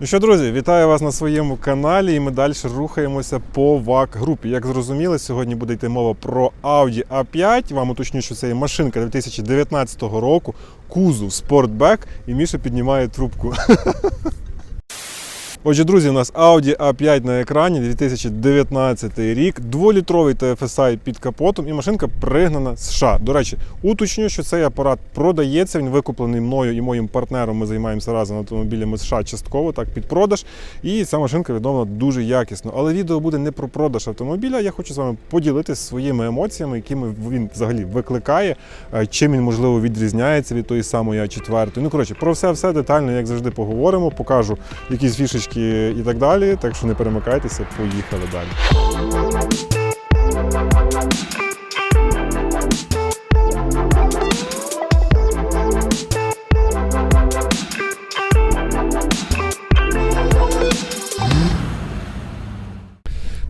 Ну що, друзі, вітаю вас на своєму каналі, і ми далі рухаємося по ВАК групі. Як зрозуміли, сьогодні буде йти мова про Audi A5. Вам уточню, що це є машинка 2019 року, кузов Sportback, і Міша піднімає трубку. Отже, друзі, у нас Audi A5 на екрані 2019 рік, дволітровий TFSI під капотом і машинка пригнана з США. До речі, уточню, що цей апарат продається. Він викуплений мною і моїм партнером. Ми займаємося разом автомобілями США частково, так під продаж. І ця машинка відновлена дуже якісно. Але відео буде не про продаж автомобіля. Я хочу з вами поділитися своїми емоціями, якими він взагалі викликає, е, чим він можливо відрізняється від тої самої А4. Ну коротше, про все все детально, як завжди, поговоримо. Покажу якісь фішечки і так далі. Так що не перемикайтеся, поїхали далі.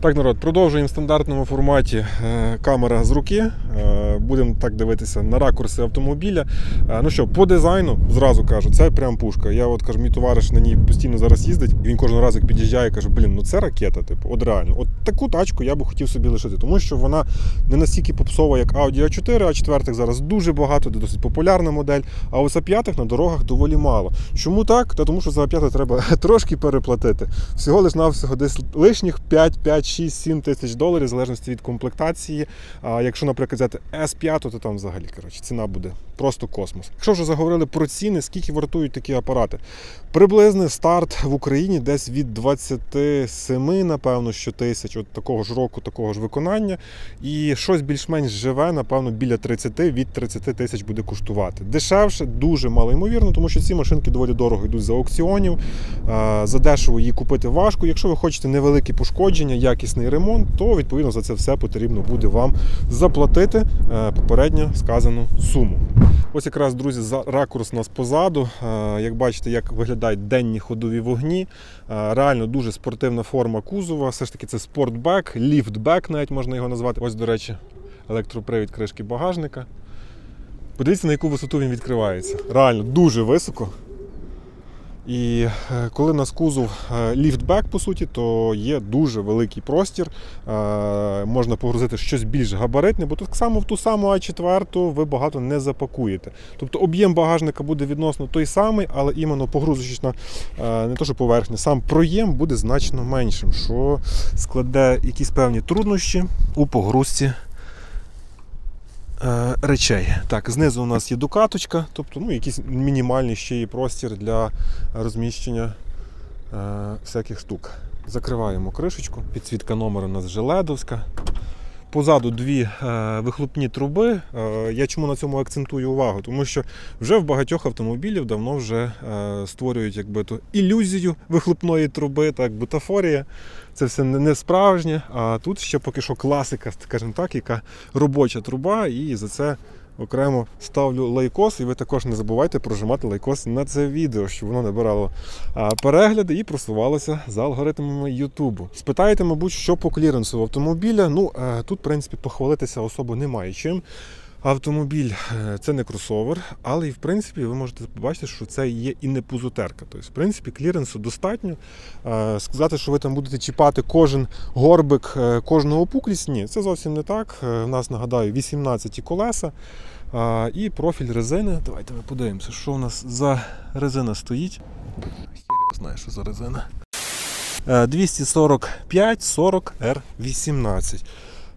Так, народ, продовжуємо в стандартному форматі е, камера з руки. Будемо так дивитися на ракурси автомобіля. Е, Ну що, по дизайну зразу кажу, це прям пушка. Я от кажу, мій товариш на ній постійно зараз їздить, і він кожного разу як під'їжджає, каже, блін, ну це ракета, типу, от реально. От таку тачку я би хотів собі лишити, тому що вона не настільки попсова, як Audi A4, а 4 зараз дуже багато, це досить популярна модель. А ось А5 на дорогах доволі мало. Чому так? Та тому що за А5 треба трошки переплатити. Всього лиш навсього десь лишніх 5, 5, 6, 7 тисяч доларів, в залежності від комплектації. А якщо, наприклад, взяти S5, то там взагалі коротше, ціна буде просто космос. Якщо вже заговорили про ціни, скільки вартують такі апарати? Приблизний старт в Україні десь від 27, напевно, що тисяч от такого ж року, такого ж виконання. І щось більш-менш живе, напевно, біля 30 від 30 тисяч буде коштувати. Дешевше, дуже малоймовірно, тому що ці машинки доволі дорого йдуть за аукціонів. За дешево її купити важко. Якщо ви хочете невеликі пошкодження, якісний ремонт, то відповідно за це все потрібно буде вам заплатити е, попередньо сказану суму. Ось якраз, друзі, ракурс у нас позаду. Е, Як бачите, як виглядають денні ходові вогні. Е, Реально дуже спортивна форма кузова. Все ж таки це спортбек, ліфтбек, навіть можна його назвати. Ось, до речі, електропривід кришки багажника. Подивіться, на яку висоту він відкривається. Реально дуже високо. І е, коли у нас кузов е, ліфтбек, по суті, то є дуже великий простір. Е, Можна погрузити щось більш габаритне, бо так само в ту саму А4 ви багато не запакуєте. Тобто об'єм багажника буде відносно той самий, але іменно погрузочна не то, що поверхня, сам проєм буде значно меншим, що складе якісь певні труднощі у погрузці речей. Так, знизу у нас є дукаточка, тобто ну, якийсь мінімальний ще є простір для розміщення е, всяких штук. Закриваємо кришечку. Підсвітка номера у нас желедовська. Позаду дві е, вихлопні труби. Е, я чому на цьому акцентую увагу? Тому що вже в багатьох автомобілів давно вже е, створюють якби то ілюзію вихлопної труби, так бутафорія. Це все не справжнє. А тут ще поки що класика, скажімо так, яка робоча труба, і за це окремо ставлю лайкос. І ви також не забувайте прожимати лайкос на це відео, щоб воно набирало перегляди і просувалося за алгоритмами Ютубу. Спитаєте, мабуть, що по кліренсу автомобіля. Ну е, тут, в принципі, похвалитися особо немає чим. Автомобіль е, це не кросовер, але і в принципі ви можете побачити, що це є і не пузотерка. Тобто, в принципі, кліренсу достатньо. Е, Сказати, що ви там будете чіпати кожен горбик, е, кожну опуклість, ні, це зовсім не так. У нас нагадаю 18 колеса і профіль резини. Давайте ми подивимося, що у нас за резина стоїть. Хір знає, що за резина. Е, 245 40 R18. Е,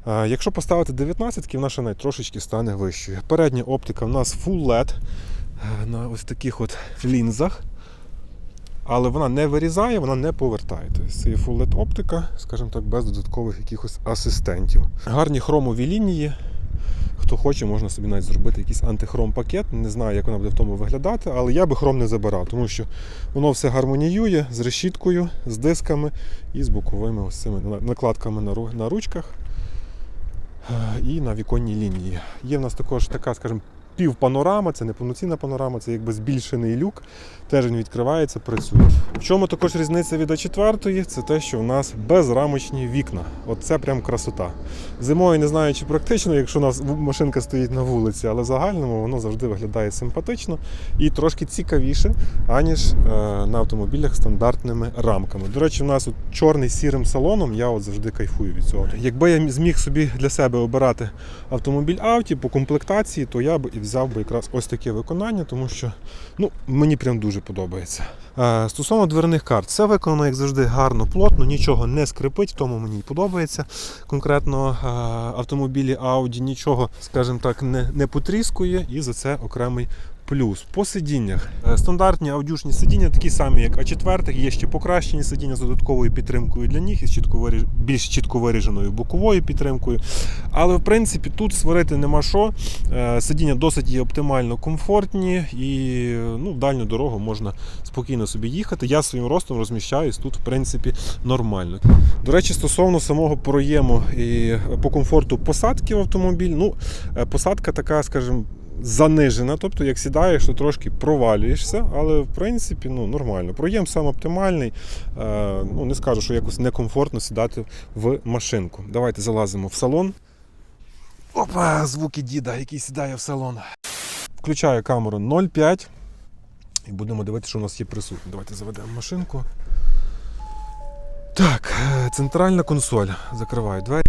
Якщо поставити 19, вона ще навіть трошечки стане вищою. Передня оптика в нас Full LED е, на ось таких от лінзах. Але вона не вирізає, вона не повертає. Тобто це є Full LED оптика, скажімо так, без додаткових якихось асистентів. Гарні хромові лінії. Хто хоче, можна собі навіть зробити якийсь антихром пакет. Не знаю, як вона буде в тому виглядати, але я би хром не забирав, тому що воно все гармоніює з решіткою, з дисками і з боковими ось цими накладками на ручках е, і на віконній лінії. Є в нас також така, скажімо, півпанорама, це не повноцінна панорама, це якби збільшений люк. Теж він відкривається, працює. В чому також різниця від А4? Це те, що у нас безрамочні вікна. От це прям красота. Зимою не знаю, чи практично, якщо у нас машинка стоїть на вулиці, але в загальному воно завжди виглядає симпатично і трошки цікавіше, аніж е, на автомобілях стандартними рамками. До речі, у нас от чорний сірим салоном, я от завжди кайфую від цього. Якби я зміг собі для себе обирати автомобіль Ауті по комплектації, то я б взяв би якраз ось таке виконання, тому що ну, мені прям дуже подобається. Е, Стосовно дверних карт, все виконано, як завжди, гарно, плотно, нічого не скрипить, тому мені подобається. Конкретно е, автомобілі Audi нічого, скажімо так, не, не потріскує, і за це окремий плюс. По сидіннях. Е, Стандартні аудюшні сидіння такі самі, як А4, є ще покращені сидіння з додатковою підтримкою для ніг і з чітко виріж... більш чітко виріженою боковою підтримкою. Але в принципі тут сварити нема що. Е, Сидіння досить є оптимально комфортні і ну, дальню дорогу можна спокійно собі їхати. Я своїм ростом розміщаюсь тут, в принципі, нормально. До речі, стосовно самого проєму і по комфорту посадки в автомобіль, ну, е, посадка така, скажімо, занижена. Тобто, як сідаєш, то трошки провалюєшся, але в принципі ну, нормально. Проєм сам оптимальний. Е, Ну, не скажу, що якось некомфортно сідати в машинку. Давайте залазимо в салон. Опа, звуки діда, який сідає в салон. Включаю камеру 0,5 і будемо дивитися, що у нас є присутнє. Давайте заведемо машинку. Так, е, центральна консоль. Закриваю двері.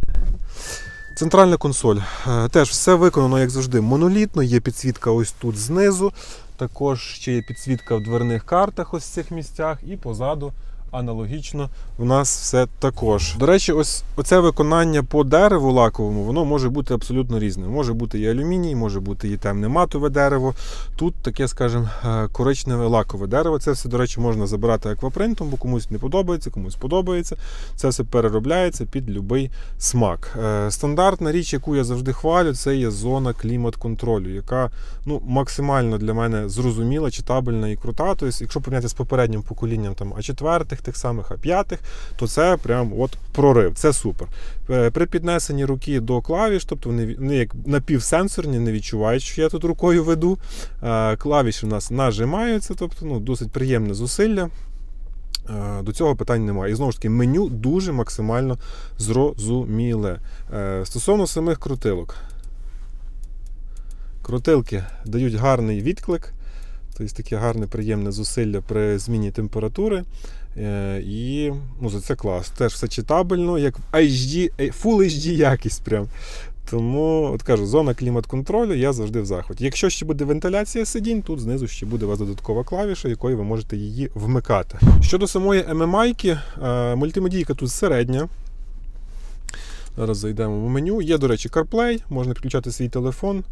Центральна консоль. Е, Теж все виконано, як завжди, монолітно. Є підсвітка ось тут знизу. Також ще є підсвітка в дверних картах ось в цих місцях і позаду. Аналогічно в нас все також. До речі, ось оце виконання по дереву лаковому, воно може бути абсолютно різним. Може бути і алюміній, може бути і темне матове дерево. Тут таке, скажімо, е, коричневе лакове дерево. Це все, до речі, можна забирати аквапринтом, бо комусь не подобається, комусь подобається. Це все переробляється під будь-який смак. Е, Стандартна річ, яку я завжди хвалю, це є зона клімат-контролю, яка ну, максимально для мене зрозуміла, читабельна і крута. Тобто, якщо порівняти з попереднім поколінням там, А4, тих самих А5, то це прям от прорив. Це супер. Е, При піднесенні руки до клавіш, тобто вони, вони як напівсенсорні, не відчувають, що я тут рукою веду. Е, Клавіші у нас нажимаються, тобто ну, досить приємне зусилля. Е, До цього питань немає. І знову ж таки, меню дуже максимально зрозуміле. Стосовно самих крутилок. Крутилки дають гарний відклик, тобто таке гарне, приємне зусилля при зміні температури. Е, І ну, за це клас. Теж все читабельно, як в HD, е, Full HD якість прям. Тому, от кажу, зона клімат-контролю, я завжди в захваті. Якщо ще буде вентиляція сидінь, тут знизу ще буде у вас додаткова клавіша, якою ви можете її вмикати. Щодо самої MMI, е, мультимедійка тут середня. Зараз зайдемо в меню. Є, до речі, CarPlay, можна підключати свій телефон.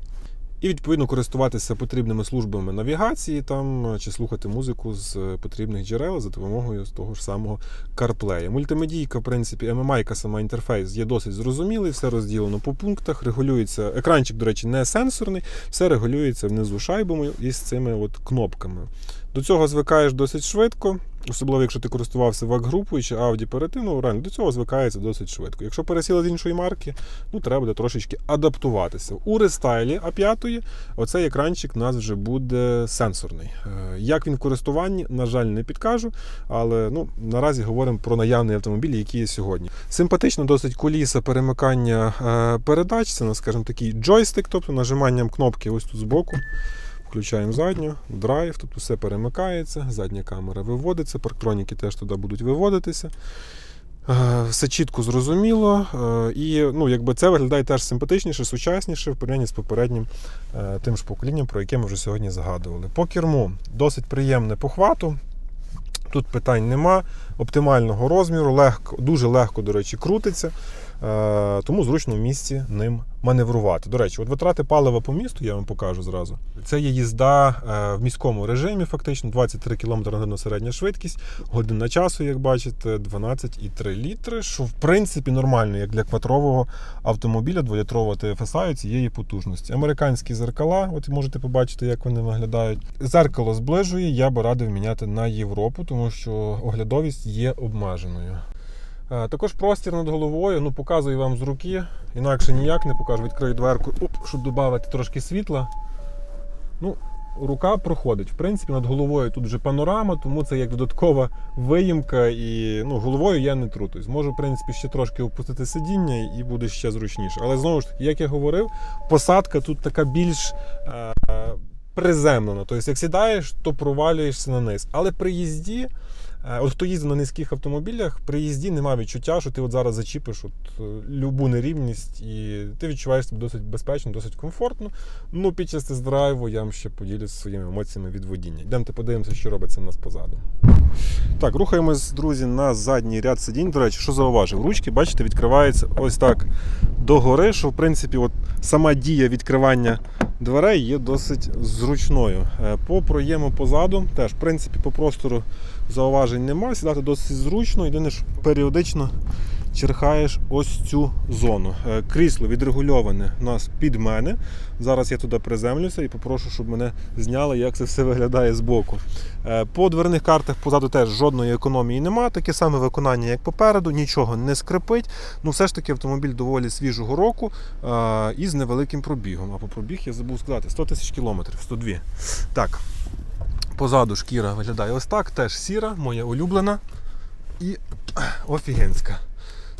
І відповідно користуватися потрібними службами навігації там чи слухати музику з е, потрібних джерел за допомогою з того ж самого CarPlay. Мультимедійка, в принципі, MMI, сама інтерфейс є досить зрозумілий, все розділено по пунктах, регулюється. Екранчик, до речі, не сенсорний, все регулюється внизу шайбами із цими от кнопками. До цього звикаєш досить швидко, особливо якщо ти користувався вак-групою чи Audi перед тим, ну реально до цього звикається досить швидко. Якщо пересіли з іншої марки, ну треба буде трошечки адаптуватися. У рестайлі А5 оцей екранчик у нас вже буде сенсорний. Е, Як він в користуванні, на жаль, не підкажу, але ну, наразі говоримо про наявний автомобіль, який є сьогодні. Симпатично досить куліса перемикання е, передач, це, скажімо, такий джойстик, тобто нажиманням кнопки ось тут збоку. Включаємо задню, драйв, тобто все перемикається, задня камера виводиться, парктроніки теж туди будуть виводитися. Е, Все чітко зрозуміло. е, І ну, якби це виглядає теж симпатичніше, сучасніше в порівнянні з попереднім е, тим ж поколінням, про яке ми вже сьогодні згадували. По керму досить приємне по хвату. Тут питань нема, оптимального розміру, легко, дуже легко, до речі, крутиться, тому зручно в місці ним маневрувати. До речі, от витрати палива по місту я вам покажу зразу. Це є їзда е, в міському режимі, фактично 23 км на годину середня швидкість, година часу, як бачите, 12,3 літри, що в принципі нормально, як для квадрового автомобіля 2-літрового TFSI цієї потужності. Американські зеркала, от можете побачити, як вони виглядають. Зеркало зближує, я би радив міняти на Європу, тому що оглядовість є обмеженою. Е, Також простір над головою, ну показую вам з руки, інакше ніяк не покажу. Відкрию дверку, оп, щоб додати трошки світла. Ну, рука проходить. В принципі, над головою тут вже панорама, тому це як додаткова виїмка, і ну, головою я не тру. Тобто можу, в принципі, ще трошки опустити сидіння і буде ще зручніше. Але знову ж таки, як я говорив, посадка тут така більш. Е- Приземлено, тобто, як сідаєш, то провалюєшся на низ. Але при їзді, от хто їздить на низьких автомобілях, при їзді немає відчуття, що ти от зараз зачіпиш от, е, любу нерівність, і ти відчуваєш себе досить безпечно, досить комфортно. Ну, під час тест-драйву я вам ще поділюсь своїми емоціями від водіння. Йдемте подивимося, що робиться в нас позаду. Так, рухаємось, друзі, на задній ряд сидінь. До речі, що зауважив? Ручки, бачите, відкриваються ось так догори, що в принципі от сама дія відкривання дверей є досить зручною. Е, По проєму позаду теж, в принципі, по простору зауважень немає. Сідати досить зручно, єдине, що періодично черхаєш ось цю зону. Е, Крісло відрегульоване у нас під мене. Зараз я туди приземлюся і попрошу, щоб мене зняли, як це все виглядає збоку. Е, По дверних картах позаду теж жодної економії немає. Таке саме виконання, як попереду, нічого не скрипить. Ну, все ж таки автомобіль доволі свіжого року е, і з невеликим пробігом. А по пробіг я забув сказати 100 тисяч кілометрів, 102. Так. Позаду шкіра виглядає ось так, теж сіра, моя улюблена і офігенська.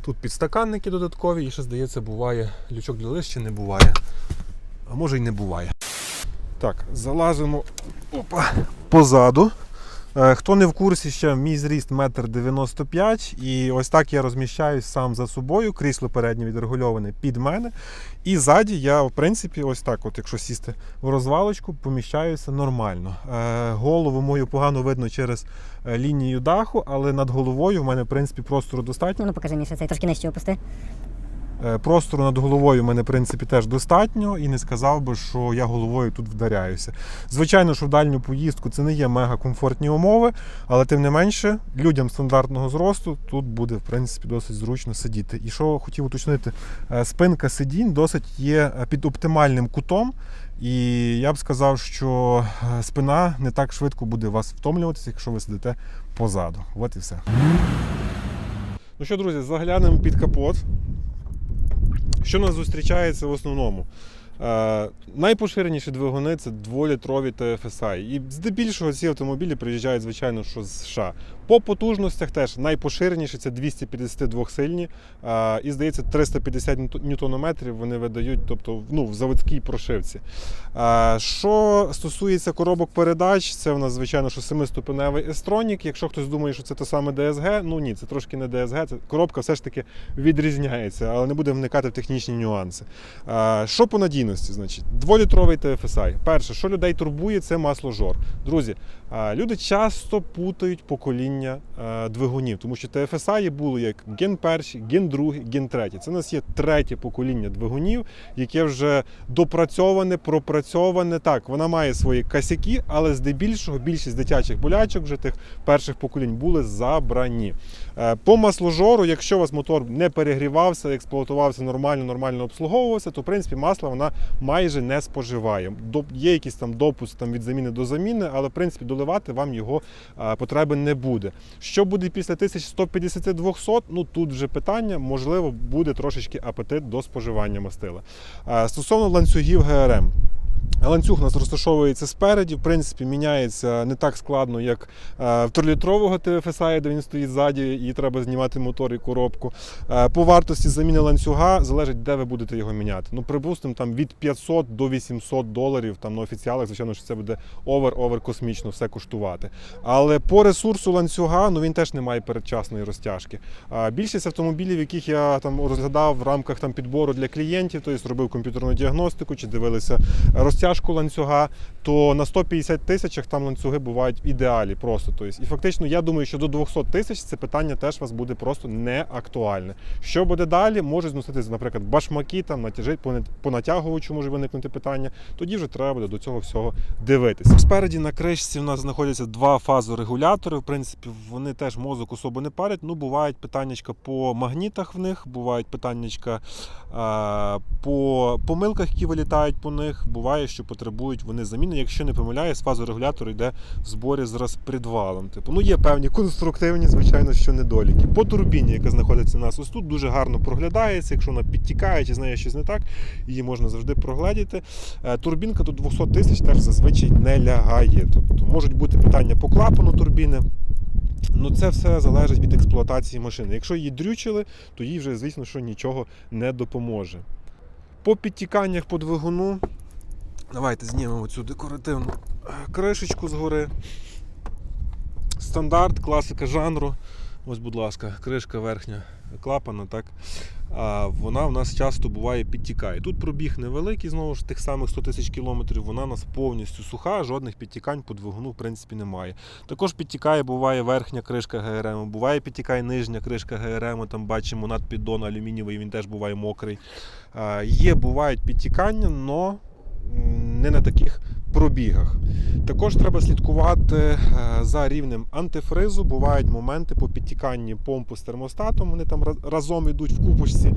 Тут підстаканники додаткові, і ще, здається, буває лючок для лищі не буває. А може й не буває. Так, залазимо опа, позаду. Е, Хто не в курсі, ще мій зріст 1,95 м, і ось так я розміщаюсь сам за собою. Крісло переднє відрегульоване під мене. І ззаді я, в принципі, ось так, от, якщо сісти в розвалочку, поміщаюся нормально. Е, Голову мою погано видно через е, лінію даху, але над головою в мене, в принципі, простору достатньо. Ну, покажи мені ще цей трошки нижче опусти. Е, Простору над головою в мене, в принципі, теж достатньо, і не сказав би, що я головою тут вдаряюся. Звичайно, що в дальню поїздку це не є мега комфортні умови, але тим не менше, людям стандартного зросту тут буде, в принципі, досить зручно сидіти. І що хотів уточнити, е, спинка сидінь досить є е, під оптимальним кутом. І я б сказав, що спина не так швидко буде вас втомлюватися, якщо ви сидите позаду. От і все. Ну що, друзі, заглянемо під капот. Що нас зустрічається в основному? Е, найпоширеніші двигуни це дволітрові TFSI. І здебільшого ці автомобілі приїжджають, звичайно, що з США. По потужностях теж найпоширеніші це 252 сильні. І здається, 350 ньют- ньютонометрів вони видають, тобто ну, в заводській прошивці. Що стосується коробок передач, це в нас, звичайно, що семиступеневий Estronік. Якщо хтось думає, що це те саме DSG, ну ні, це трошки не DSG, це коробка все ж таки відрізняється, але не будемо вникати в технічні нюанси. Що по надійності? Значить, дволітровий TFSI. Перше, що людей турбує, це масло жор. Друзі, люди часто путають покоління е, двигунів, тому що TFSI було як ген перший, ген другий, ген третій. Це у нас є третє покоління двигунів, яке вже допрацьоване, пропрацьоване. Так, вона має свої косяки, але здебільшого більшість дитячих болячок вже тих перших поколінь були забрані. Е, По масложору, якщо у вас мотор не перегрівався, експлуатувався нормально, нормально обслуговувався, то в принципі масла вона майже не споживає. Є якийсь там допуск там, від заміни до заміни, але в принципі доливати вам його е, потреби не буде. Що буде після 1150-200, ну тут вже питання, можливо, буде трошечки апетит до споживання мастила. Е, Стосовно ланцюгів ГРМ. Ланцюг у нас розташовується спереді, в принципі, міняється не так складно, як е, в трилітрового TFSI, де він стоїть ззаді, і треба знімати мотор і коробку. Е, По вартості заміни ланцюга залежить, де ви будете його міняти. Ну, припустимо, там від 500 до 800 доларів. Там на офіціалах, звичайно, що це буде овер-овер космічно все коштувати. Але по ресурсу ланцюга ну він теж не має передчасної розтяжки. Більшість автомобілів, яких я там розглядав в рамках там підбору для клієнтів, тобто робив комп'ютерну діагностику чи дивилися розтяжку ланцюга, то на 150 тисячах там ланцюги бувають в ідеалі просто. Тобто, і фактично, я думаю, що до 200 тисяч це питання теж у вас буде просто не актуальне. Що буде далі? Можуть зноситися, наприклад, башмаки, там натяжить по, натягувачу може виникнути питання. Тоді вже треба буде до цього всього дивитися. Спереді на кришці в нас знаходяться два фазорегулятори. В принципі, вони теж мозок особо не парять. Ну, бувають питаннячка по магнітах в них, бувають питаннячка по помилках, які вилітають по них. Буває вважає, що потребують вони заміни. Якщо не помиляюсь, фазорегулятор йде в зборі з розпредвалом. Типу, ну є певні конструктивні, звичайно, що недоліки. По турбіні, яка знаходиться у нас ось тут, дуже гарно проглядається. Якщо вона підтікає чи знає щось не так, її можна завжди прогледіти. Е, Турбінка тут 200 тисяч теж зазвичай не лягає. Тобто можуть бути питання по клапану турбіни. Ну, це все залежить від експлуатації машини. Якщо її дрючили, то їй вже, звісно, що нічого не допоможе. По підтіканнях по двигуну. Давайте знімемо цю декоративну е, кришечку згори. Стандарт, класика жанру. Ось, будь ласка, кришка верхня клапана, так. А вона в нас часто буває підтікає. Тут пробіг невеликий, знову ж тих самих 100 тисяч кілометрів, вона у нас повністю суха, жодних підтікань по двигуну в принципі немає. Також підтікає, буває верхня кришка ГРМ, буває підтікає нижня кришка ГРМ, там бачимо надпіддон алюмінієвий, він теж буває мокрий. Є, бувають підтікання, але не на таких пробігах. Також треба слідкувати е, за рівнем антифризу. Бувають моменти по підтіканні помпу з термостатом, вони там разом йдуть в купочці.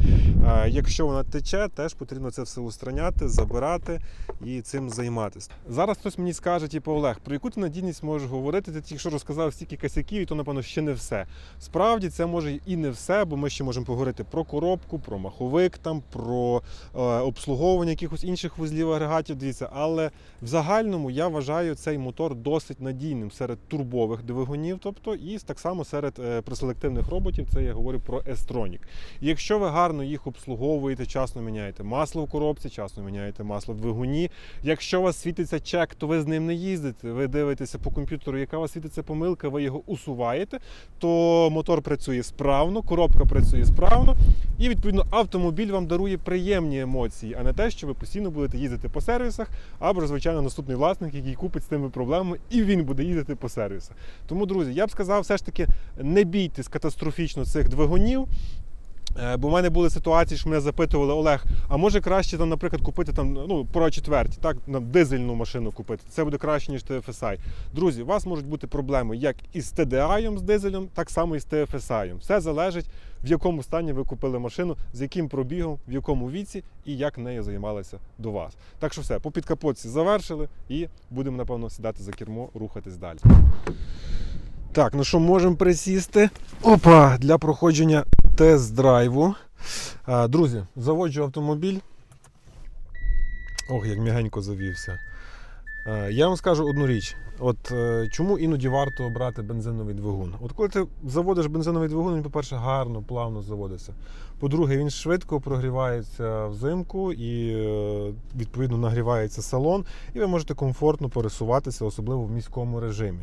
Е, Якщо вона тече, теж потрібно це все устраняти, забирати і цим займатися. Зараз хтось мені скаже, типу, Олег, про яку ти надійність можеш говорити? Ти тільки що розказав стільки косяків, і то, напевно, ще не все. Справді це може і не все, бо ми ще можемо поговорити про коробку, про маховик, там, про е, обслуговування якихось інших вузлів агрегатів. Дивіться, але в загальному я вважаю цей мотор досить надійним серед турбових двигунів, тобто і так само серед е, преселективних роботів. Це я говорю про S-Tronic. Якщо ви гарно їх обслуговуєте, часно міняєте масло в коробці, часно міняєте масло в двигуні. Якщо у вас світиться чек, то ви з ним не їздите. Ви дивитеся по комп'ютеру, яка у вас світиться помилка, ви його усуваєте, то мотор працює справно, коробка працює справно, і відповідно автомобіль вам дарує приємні емоції, а не те, що ви постійно будете їздити по сервісах, або звичайно наступний власник, який купить з тими проблемами, і він буде їздити по сервісах. Тому, друзі, я б сказав, все ж таки не бійтесь катастрофічно цих двигунів. Е, Бо в мене були ситуації, що мене запитували Олег, а може краще там, наприклад, купити там ну про четверті, так дизельну машину купити. Це буде краще ніж TFSI. Друзі, у вас можуть бути проблеми як із TDI з дизелем, так само і з TFSI. Все залежить в якому стані ви купили машину, з яким пробігом, в якому віці і як нею займалися до вас. Так що все, по підкапотці завершили і будемо напевно сідати за кермо, рухатись далі. Так, ну що, можемо присісти. Опа, для проходження тест-драйву. Друзі, заводжу автомобіль. Ох, як м'ягенько завівся. Я вам скажу одну річ. От е, чому іноді варто обрати бензиновий двигун? От коли ти заводиш бензиновий двигун, він, по-перше, гарно, плавно заводиться. По-друге, він швидко прогрівається взимку і е, відповідно нагрівається салон, і ви можете комфортно пересуватися, особливо в міському режимі.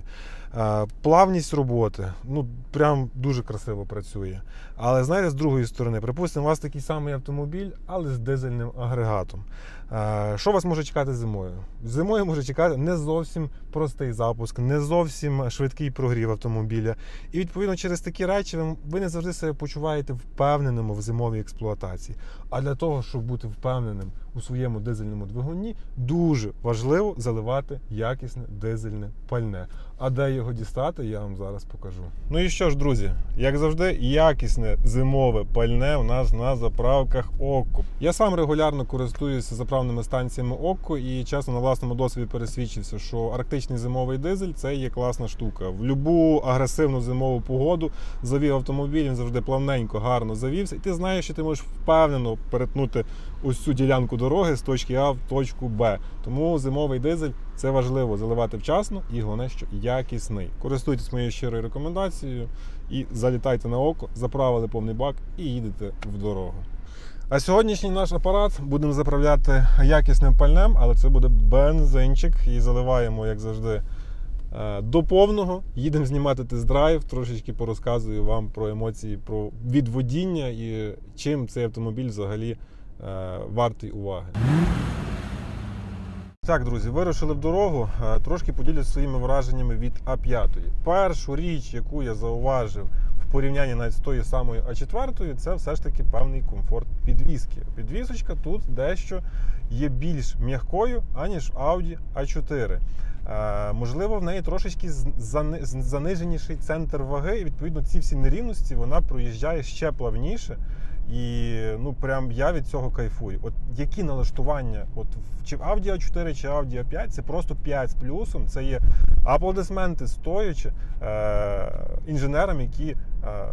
Е, Плавність роботи, ну прям дуже красиво працює. Але знаєте, з другої сторони, припустимо, у вас такий самий автомобіль, але з дизельним агрегатом. Е, Що вас може чекати зимою? Зимою може чекати не зовсім простий запуск, не зовсім швидкий прогрів автомобіля. І відповідно через такі речі ви- не завжди себе почуваєте впевненими в зимовій експлуатації. А для того, щоб бути впевненим у своєму дизельному двигуні, дуже важливо заливати якісне дизельне пальне. А де його дістати, я вам зараз покажу. Ну і що ж, друзі, як завжди, якісне зимове пальне у нас на заправках ОККО. Я сам регулярно користуюся заправними станціями ОККО і чесно на власному досвіді пересвідчився, що арктичний зимовий дизель це є класна штука. В будь-яку агресивну зимову погоду завів автомобіль, він завжди плавненько, гарно завівся, і ти знаєш, що ти можеш впевнено перетнути ось цю ділянку дороги з точки А в точку Б. Тому зимовий дизель це важливо заливати вчасно і головне, що якісний. Користуйтесь моєю щирою рекомендацією і залітайте на око, заправили повний бак і їдете в дорогу. А сьогоднішній наш апарат будемо заправляти якісним пальнем, але це буде бензинчик і заливаємо, як завжди, до повного. Їдемо знімати тест-драйв, трошечки порозказую вам про емоції про відводіння і чим цей автомобіль взагалі е, вартий уваги. Так, друзі, вирушили в дорогу. Е, Трошки поділюсь своїми враженнями від А5. Першу річ, яку я зауважив порівнянні навіть з тою самою А4, це все ж таки певний комфорт підвіски. Підвісочка тут дещо є більш м'якою, аніж в Audi A4. Е, можливо, в неї трошечки заниженіший центр ваги, і відповідно ці всі нерівності вона проїжджає ще плавніше. І ну прям я від цього кайфую. От які налаштування, от чи в Audi A4, чи Audi A5, це просто 5 з плюсом. Це є аплодисменти стоячи е, інженерам, які,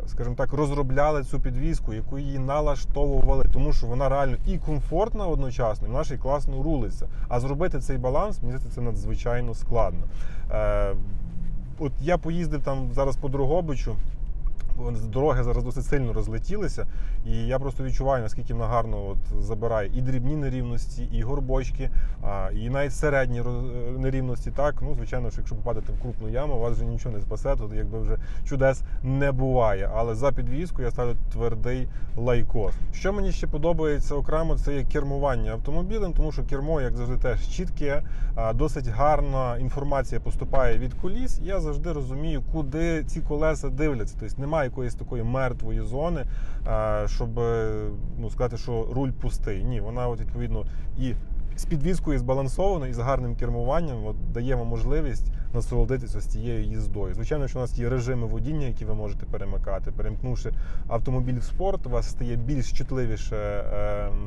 скажімо так, розробляли цю підвізку, яку її налаштовували, тому що вона реально і комфортна одночасно, і вона ще й класно рулиться. А зробити цей баланс, мені здається, це надзвичайно складно. Е, от я поїздив там зараз по Дрогобичу. Дороги зараз досить сильно розлетілися, і я просто відчуваю, наскільки вона гарно от забирає і дрібні нерівності, і горбочки, а, і навіть середні е, нерівності. Так, ну звичайно, що якщо попадете в крупну яму, вас вже нічого не спасе, тут якби вже чудес не буває. Але за підвіску я ставлю твердий лайкос. Що мені ще подобається окремо, це є кермування автомобілем, тому що кермо, як завжди, теж чітке, досить гарна інформація поступає від коліс. Я завжди розумію, куди ці колеса дивляться. Тобто немає якоїсь такої мертвої зони, щоб е, ну, сказати, що руль пустий. Ні, вона от відповідно і. З підвіскою збалансовано і з гарним кермуванням от, дає вам можливість насолодитися з цією їздою. Звичайно, що у нас є режими водіння, які ви можете перемикати. Перемкнувши автомобіль в спорт, у вас стає більш чутливіше е,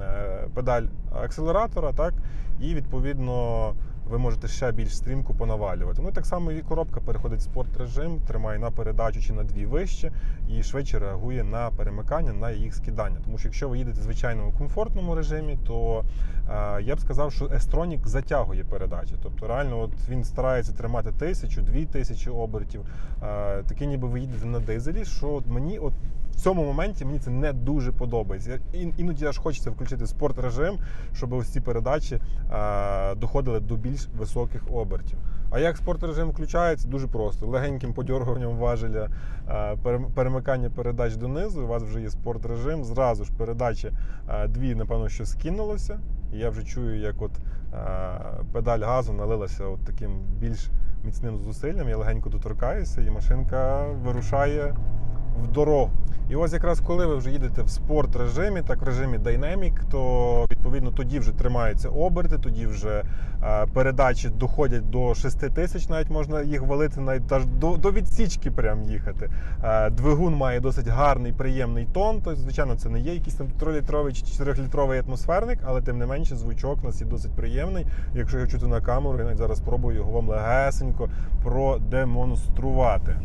е, педаль акселератора, так і відповідно ви можете ще більш стрімко понавалювати. Ну так само і коробка переходить в спорт режим, тримає на передачу чи на дві вище і швидше реагує на перемикання, на їх скидання. Тому що якщо ви їдете в звичайному комфортному режимі, то е, я б сказав, що Estronік затягує передачі. Тобто реально от він старається тримати тисячу, дві тисячі обертів. Е, таке ніби ви їдете на дизелі, що от мені от в цьому моменті мені це не дуже подобається. Іноді аж хочеться включити спорт режим, щоб ось ці передачі е, доходили до більш високих обертів. А як спорт режим включається? Дуже просто. Легеньким подьоргуванням важеля е, перемикання передач донизу. У вас вже є спорт режим. Зразу ж передачі е, дві, напевно, що скинулося. І я вже чую, як от педаль газу налилася от таким більш міцним зусиллям. Я легенько доторкаюся, і машинка вирушає в дорогу. І ось якраз коли ви вже їдете в спорт режимі, так в режимі Dynamic, то відповідно тоді вже тримаються оберти, тоді вже е, передачі доходять до 6 тисяч, навіть можна їх валити, навіть до, до відсічки прям їхати. Е, двигун має досить гарний, приємний тон. Тобто, звичайно, це не є якийсь там 3-літровий чи 4-літровий атмосферник, але тим не менше звучок у нас є досить приємний. Якщо його чути на камеру, я навіть зараз спробую його вам легесенько продемонструвати.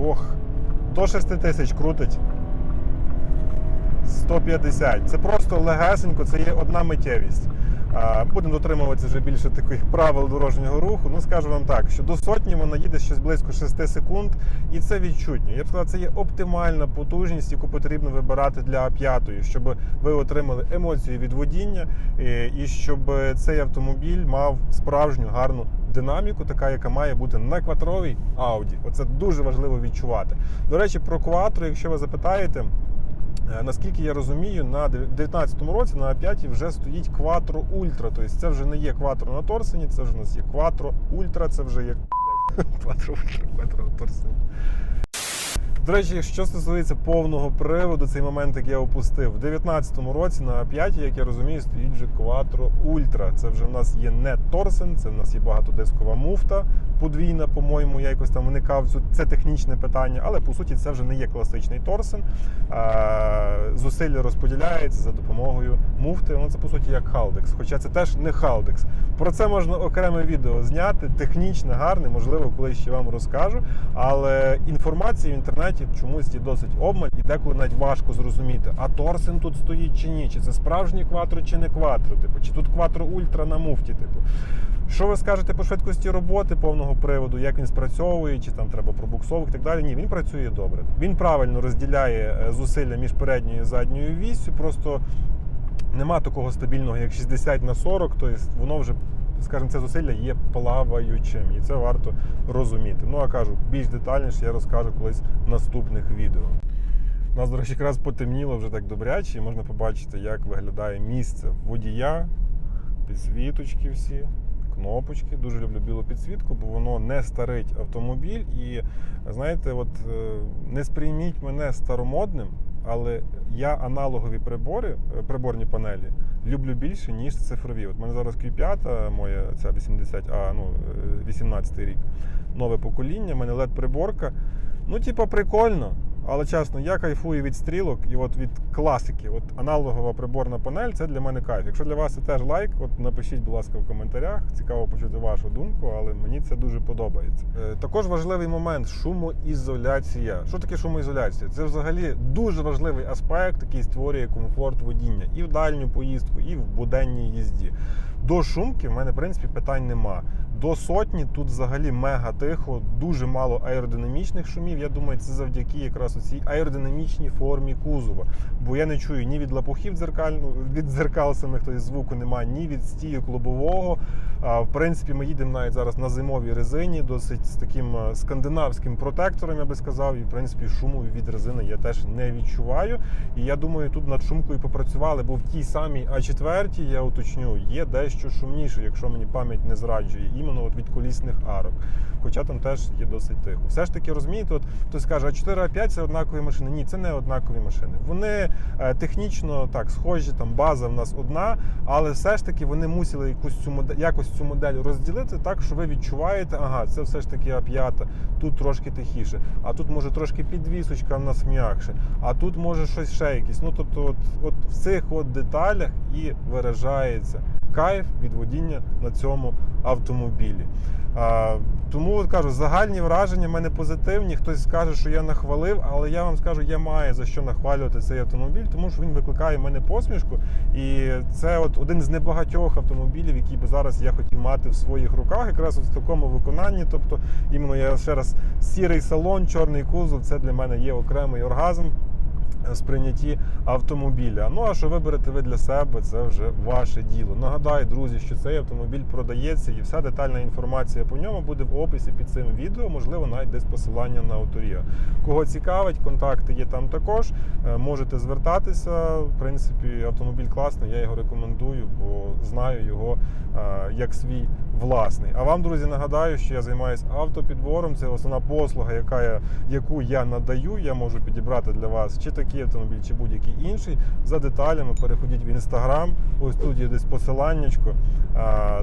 Ох, до 6 тисяч крутить. 150. Це просто легесенько, це є одна миттєвість. Будемо дотримуватися вже більше таких правил дорожнього руху. Ну, скажу вам так, що до сотні вона їде щось близько 6 секунд, і це відчутно. Я б сказав, це є оптимальна потужність, яку потрібно вибирати для А5, щоб ви отримали емоції від водіння, і- і щоб цей автомобіль мав справжню гарну динаміку, така, яка має бути на квадровій Audi. Оце дуже важливо відчувати. До речі, про Quattro, якщо ви запитаєте. Е, Наскільки я розумію, на 2019 році на А5 вже стоїть Quattro Ultra. Тобто це вже не є Quattro на Торсені, це вже у нас є Quattro Ultra, це вже є кватро Ultra, Quattro на Торсені. До речі, що стосується повного приводу, цей момент, як я опустив, в 2019 році на А5, як я розумію, стоїть вже Quattro Ultra. Це вже в нас є не Торсен, це в нас є багатодискова муфта подвійна, по-моєму, я якось там вникав в цю- це технічне питання, але по суті це вже не є класичний Торсен. Зусилля розподіляється за допомогою муфти. Воно це по суті як Haldex, хоча це теж не Haldex. Про це можна окреме відео зняти, технічне, гарне, можливо, колись ще вам розкажу. Але інформації в інтернеті чомусь є досить обмаль, і деколи навіть важко зрозуміти, а Торсен тут стоїть чи ні, чи це справжній кватро, чи не кватро, типу, чи тут кватро ультра на муфті, типу. Що ви скажете по швидкості роботи повного приводу, як він спрацьовує, чи там треба пробуксовок і так далі? Ні, він працює добре. Він правильно розділяє е, зусилля між передньою і задньою віссю. Просто нема такого стабільного, як 60 на 40, тобто воно вже. Скажімо, це зусилля є плаваючим, і це варто розуміти. Ну а кажу, більш детальніше я розкажу колись в наступних відео. У нас, до речі, якраз потемніло вже так добряче, і можна побачити, як виглядає місце водія, підсвіточки всі, кнопочки. Дуже люблю білу підсвітку, бо воно не старить автомобіль. І знаєте, от е, не сприйміть мене старомодним, але я аналогові прибори, е, приборні панелі люблю більше, ніж цифрові. От у мене зараз Q5, моя ця 80А, ну, е, 18 рік, нове покоління, в мене LED-приборка. Ну, типа, прикольно. Але чесно, я кайфую від стрілок і от від класики. От аналогова приборна панель це для мене кайф. Якщо для вас це теж лайк, от напишіть, будь ласка, в коментарях. Цікаво почути вашу думку, але мені це дуже подобається. Е, також важливий момент шумоізоляція. Що таке шумоізоляція? Це взагалі дуже важливий аспект, який створює комфорт водіння і в дальню поїздку, і в буденній їзді. До шумки в мене, в принципі, питань нема. До сотні тут взагалі мега тихо, дуже мало аеродинамічних шумів. Я думаю, це завдяки якраз цій аеродинамічній формі кузова. Бо я не чую ні від лапухів дзеркаль, від дзеркал самих, тобто звуку немає, ні від стійок лобового. В принципі, ми їдемо навіть зараз на зимовій резині, досить з таким е, скандинавським протектором, я би сказав. І в принципі шуму від резини я теж не відчуваю. І я думаю, тут над шумкою попрацювали, бо в тій самій А4, я уточню, є дещо шумніше, якщо мені пам'ять не зраджує, іменно от від колісних арок. Хоча там теж є досить тихо. Все ж таки розумієте, от хтось каже, А4, А5 це однакові машини. Ні, це не однакові машини. Вони е, технічно так схожі, там база в нас одна, але все ж таки вони мусили якусь цю модель, якось цю модель розділити так, що ви відчуваєте, ага, це все ж таки А5, тут трошки тихіше, а тут може трошки підвісочка в нас м'якше, а тут може щось ще якесь. Ну тобто, от, от в цих от деталях і виражається кайф від водіння на цьому автомобілі. А, тому от кажу, загальні враження в мене позитивні. Хтось скаже, що я нахвалив, але я вам скажу, я маю за що нахвалювати цей автомобіль, тому що він викликає в мене посмішку. І це от один з небагатьох автомобілів, які би зараз я хотів мати в своїх руках, якраз от в такому виконанні. Тобто, іменно я ще раз сірий салон, чорний кузов, це для мене є окремий оргазм сприйнятті автомобіля. Ну а що виберете ви для себе, це вже ваше діло. Нагадаю, друзі, що цей автомобіль продається і вся детальна інформація по ньому буде в описі під цим відео, можливо, навіть десь посилання на авторія. Кого цікавить, контакти є там також. Е, Можете звертатися. В принципі, автомобіль класний, я його рекомендую, бо знаю його е, як свій власний. А вам, друзі, нагадаю, що я займаюся автопідбором. Це основна послуга, яка я, яку я надаю. Я можу підібрати для вас чи такий автомобіль, чи будь-який інший. За деталями переходіть в інстаграм. Ось тут є десь посиланнячко.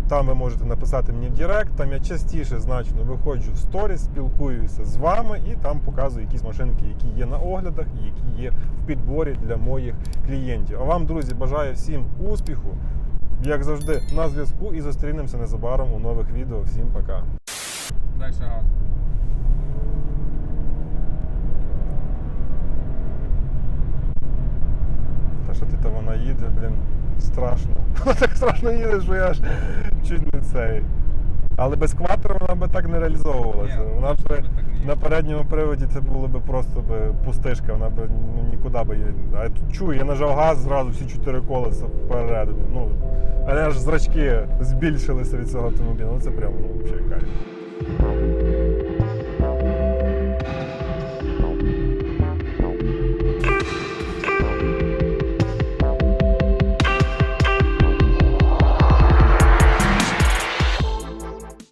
Там ви можете написати мені в Директ. Там я частіше значно виходжу в сторіс, спілкуюся з вами і там показую якісь машинки, які є на оглядах і які є в підборі для моїх клієнтів. А вам, друзі, бажаю всім успіху. Як завжди, на зв'язку і зустрінемося незабаром у нових відео. Всім пока. Дальше. Ти там вона їде, блін, страшно. Вона так страшно їде, що я аж чуть не цей. Але без кватера вона би так не реалізовувалася. Ні, Вона б на передньому приводі це було б просто би пустишка, вона б ну, нікуди би її. А я тут чую, я нажав газ зразу всі чотири колеса вперед. Ну, а аж зрачки збільшилися від цього автомобіля. Ну це прямо ну, взагалі кайф.